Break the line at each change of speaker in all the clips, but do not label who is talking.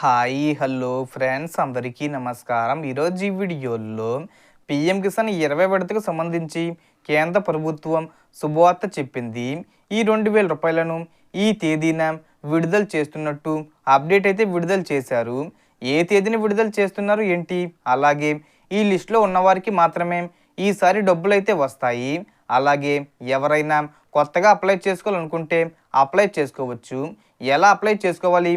Hi hello friends అందరికీ నమస్కారం. ఈరోజు ఈ వీడియోలో పిఎం కిసాన్ ఇరవై విడతకు సంబంధించి కేంద్ర ప్రభుత్వం శుభవార్త చెప్పింది. ఈ రెండు వేల రూపాయలను ఈ తేదీన విడుదల చేస్తున్నట్టు అప్డేట్ అయితే విడుదల చేశారు. ఏ తేదీని విడుదల చేస్తున్నారు ఏంటి? అలాగే ఈ లిస్టులో ఉన్నవారికి మాత్రమే ఈసారి డబ్బులు అయితే వస్తాయి. అలాగే ఎవరైనా కొత్తగా అప్లై చేసుకోవాలనుకుంటే అప్లై చేసుకోవచ్చు. ఎలా అప్లై చేసుకోవాలి?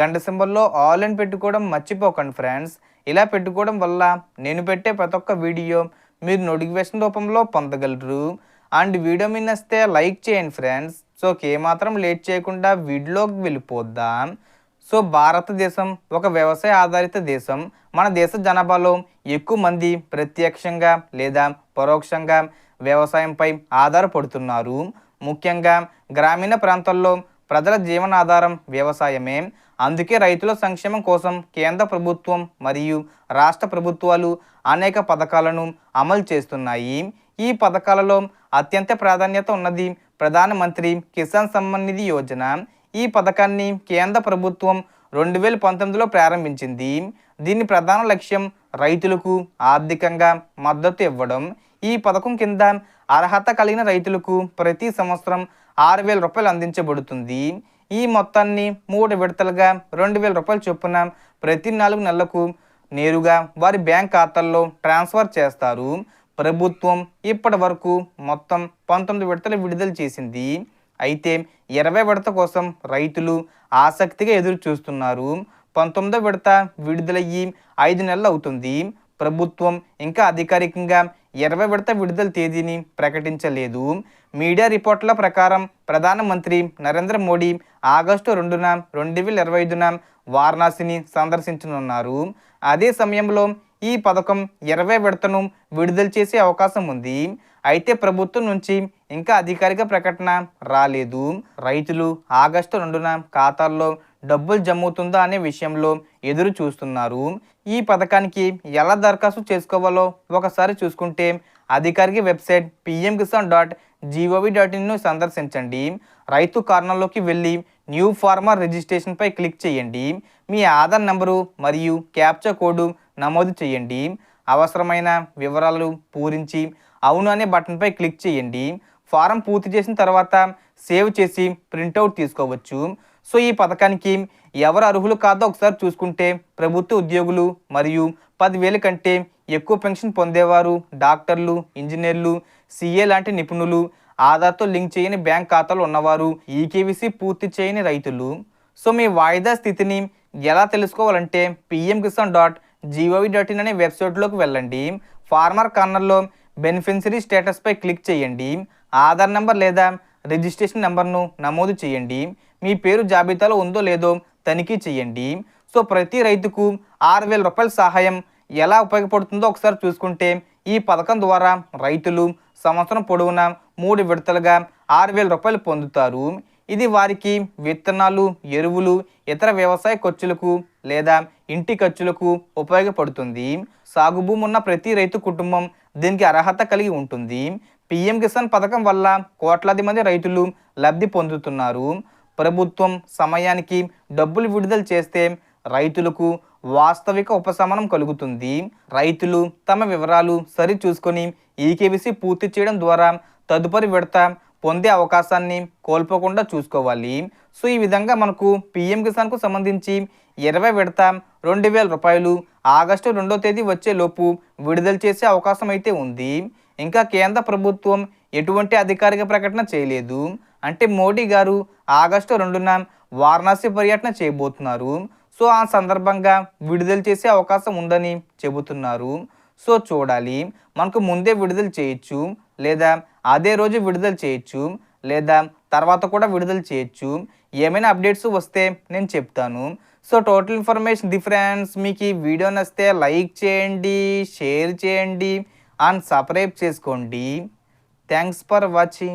గంట సింబల్లో ఆల్ అని పెట్టుకోవడం మర్చిపోకండి ఫ్రెండ్స్ ఇలా పెట్టుకోవడం వల్ల నేను పెట్టే ప్రతి ఒక్క వీడియో మీరు నోటిఫికేషన్ రూపంలో పొందగలరు. అండ్ వీడియో మీద నస్తే లైక్ చేయండి ఫ్రెండ్స్ సో ఏమాత్రం లేట్ చేయకుండా వీడియోకి వెళ్ళిపోద్దాం. సో భారతదేశం ఒక వ్యవసాయ ఆధారిత దేశం. మన దేశ జనాభాలో ఎక్కువ మంది ప్రత్యక్షంగా లేదా పరోక్షంగా వ్యవసాయంపై ఆధారపడుతున్నారు. ముఖ్యంగా గ్రామీణ ప్రాంతాల్లో ప్రజల జీవనాధారం వ్యవసాయమే. అందుకే రైతుల సంక్షేమం కోసం కేంద్ర ప్రభుత్వం మరియు రాష్ట్ర ప్రభుత్వాలు అనేక పథకాలను అమలు చేస్తున్నాయి. ఈ పథకాలలో అత్యంత ప్రాధాన్యత ఉన్నది ప్రధానమంత్రి కిసాన్ సమ్మాన్ నిధి యోజన. ఈ పథకాన్ని కేంద్ర ప్రభుత్వం రెండు వేల పంతొమ్మిదిలో ప్రారంభించింది. దీని ప్రధాన లక్ష్యం రైతులకు ఆర్థికంగా మద్దతు ఇవ్వడం. ఈ పథకం కింద అర్హత కలిగిన రైతులకు ప్రతి సంవత్సరం ఆరు వేల రూపాయలు అందించబడుతుంది. ఈ మొత్తాన్ని మూడు విడతలుగా రెండు వేల రూపాయలు చొప్పున ప్రతి నాలుగు నెలలకు నేరుగా వారి బ్యాంక్ ఖాతాల్లో ట్రాన్స్ఫర్ చేస్తారు. ప్రభుత్వం ఇప్పటి వరకు మొత్తం పంతొమ్మిది విడతలు విడుదల చేసింది. అయితే ఇరవై విడత కోసం రైతులు ఆసక్తిగా ఎదురు చూస్తున్నారు. పంతొమ్మిదో విడత విడుదలయ్యి ఐదు నెలలు అవుతుంది. ప్రభుత్వం ఇంకా అధికారికంగా ఇరవై విడత విడుదల తేదీని ప్రకటించలేదు. మీడియా రిపోర్ట్ల ప్రకారం ప్రధానమంత్రి నరేంద్ర మోడీ ఆగస్టు రెండున రెండు వేల ఇరవై ఐదున వారణాసిని సందర్శించనున్నారు. అదే సమయంలో ఈ పథకం ఇరవై విడతను విడుదల చేసే అవకాశం ఉంది. అయితే ప్రభుత్వం నుంచి ఇంకా అధికారిక ప్రకటన రాలేదు. రైతులు ఆగస్టు రెండున ఖాతాల్లో డబ్బులు జమ్ముతుందా అనే విషయంలో ఎదురు చూస్తున్నారు. ఈ పథకానికి ఎలా దరఖాస్తు చేసుకోవాలో ఒకసారి చూసుకుంటే అధికారిక website PM Kisan dot G O V dot ఇన్ను సందర్శించండి. రైతు కారణంలోకి వెళ్ళి న్యూ ఫార్మర్ రిజిస్ట్రేషన్పై క్లిక్ చేయండి. మీ ఆధార్ నంబరు మరియు క్యాప్చా కోడ్ నమోదు చేయండి. అవసరమైన వివరాలు పూరించి అవును అనే బటన్పై క్లిక్ చేయండి. ఫారం పూర్తి చేసిన తర్వాత సేవ్ చేసి ప్రింటౌట్ తీసుకోవచ్చు. సో ఈ పథకానికి ఎవరు అర్హులు కాదో ఒకసారి చూసుకుంటే ప్రభుత్వ ఉద్యోగులు మరియు పదివేల కంటే ఎక్కువ పెన్షన్ పొందేవారు డాక్టర్లు ఇంజనీర్లు సీఏ లాంటి నిపుణులు ఆధార్తో లింక్ చేయని బ్యాంక్ ఖాతాలు ఉన్నవారు ఈకేవీసీ పూర్తి చేయని రైతులు. సో మీ వాయిదా స్థితిని ఎలా తెలుసుకోవాలంటే PM Kisan dot GOV dot in అనే వెబ్సైట్లోకి వెళ్ళండి. ఫార్మర్ కార్నర్లో బెనిఫిషరీ స్టేటస్పై క్లిక్ చేయండి. ఆధార్ నెంబర్ లేదా రిజిస్ట్రేషన్ నెంబర్ను నమోదు చేయండి. మీ పేరు జాబితాలో ఉందో లేదో తనిఖీ చేయండి. సో ప్రతి రైతుకు ఆరు వేల రూపాయల సహాయం ఎలా ఉపయోగపడుతుందో ఒకసారి చూసుకుంటే ఈ పథకం ద్వారా రైతులు సంవత్సరం పొడవునా మూడు విడతలుగా ఆరు వేల రూపాయలు పొందుతారు. ఇది వారికి విత్తనాలు ఎరువులు ఇతర వ్యవసాయ ఖర్చులకు లేదా ఇంటి ఖర్చులకు ఉపయోగపడుతుంది. సాగు భూమి ఉన్న ప్రతి రైతు కుటుంబం దీనికి అర్హత కలిగి ఉంటుంది. పిఎం కిసాన్ పథకం వల్ల కోట్లాది మంది రైతులు లబ్ధి పొందుతున్నారు. ప్రభుత్వం సమయానికి డబ్బులు విడుదల చేస్తే రైతులకు వాస్తవిక ఉపశమనం కలుగుతుంది. రైతులు తమ వివరాలు సరి చూసుకొని ఈకేబీసీ పూర్తి చేయడం ద్వారా తదుపరి విడత పొందే అవకాశాన్ని కోల్పోకుండా చూసుకోవాలి. సో ఈ విధంగా మనకు పిఎం కిసాన్కు సంబంధించి ఇరవై విడత రెండు వేల రూపాయలు. ఆగస్టు రెండో తేదీ వచ్చేలోపు విడుదల చేసే అవకాశం అయితే ఉంది. ఇంకా కేంద్ర ప్రభుత్వం ఎటువంటి అధికారిక ప్రకటన చేయలేదు. అంటే మోడీ గారు ఆగస్టు రెండున వారణాసి పర్యటన చేయబోతున్నారు. సో ఆ సందర్భంగా విడుదల చేసే అవకాశం ఉందని చెబుతున్నారు. సో చూడాలి. మనకు ముందే విడుదల చేయొచ్చు. లేదా అదే రోజు విడుదల చేయొచ్చు. లేదా తర్వాత కూడా విడుదల చేయొచ్చు. ఏమైనా అప్డేట్స్ వస్తే నేను చెప్తాను. సో టోటల్ ఇన్ఫర్మేషన్ డిఫరెన్స్ మీకు ఈ వీడియో నచ్చితే లైక్ చేయండి షేర్ చేయండి అండ్ సబ్స్క్రైబ్ చేసుకోండి. Thanks for watching